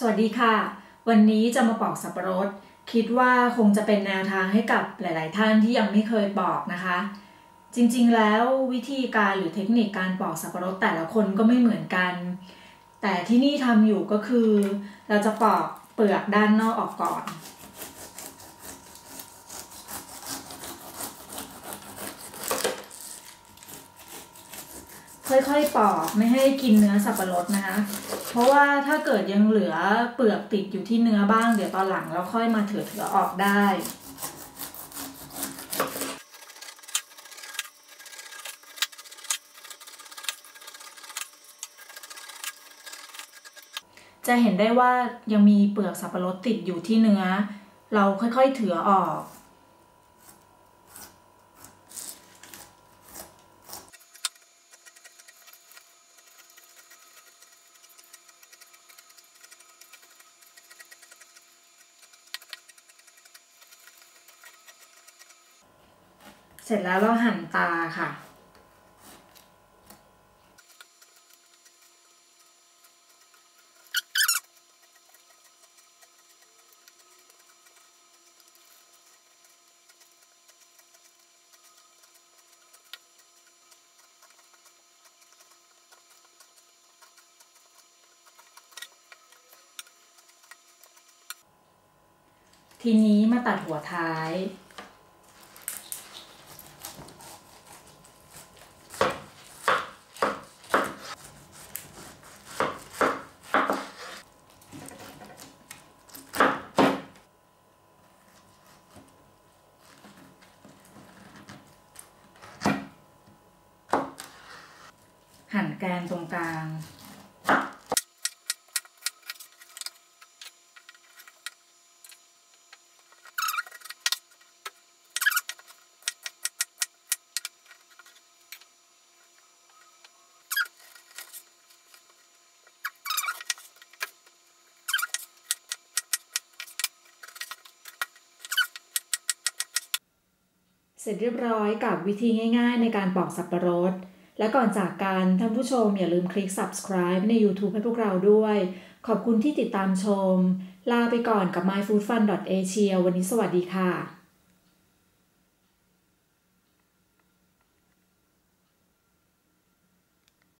สวัสดีค่ะ วันนี้จะมาปอกสับปะรด คิดว่าคงจะเป็นแนวทางให้กับหลาย ๆ ท่านที่ยังไม่เคยปอกนะคะ จริง ๆ แล้ววิธีการหรือเทคนิคการปอกสับปะรดแต่ละคนก็ไม่เหมือนกัน แต่ที่นี่ทำอยู่ก็คือ เราจะปอกเปลือกด้านนอกออกก่อน ค่อยๆปอกไม่ให้กินเนื้อสับปะรดนะคะ เพราะว่าถ้าเกิดยังเหลือเปลือกติดอยู่ที่เนื้อบ้างเดี๋ยวตอนหลังเราค่อยมาเถือๆออกได้จะเห็นได้ว่ายังมีเปลือกสับปะรดติดอยู่ที่เนื้อ เราค่อยๆเถือออก เสร็จแล้วเราหั่นตาค่ะ ทีนี้มาตัดหัวท้าย หั่นแกนตรงกลาง เสร็จเรียบร้อยกับวิธีง่าย ๆ ในการปอกสับปะรด และก่อนจากการท่านผู้ชมอย่าลืมคลิก subscribe ใน YouTube ให้พวกเราด้วย ขอบคุณที่ติดตามชม ลาไปก่อนกับ myfoodfun.asia วันนี้สวัสดีค่ะ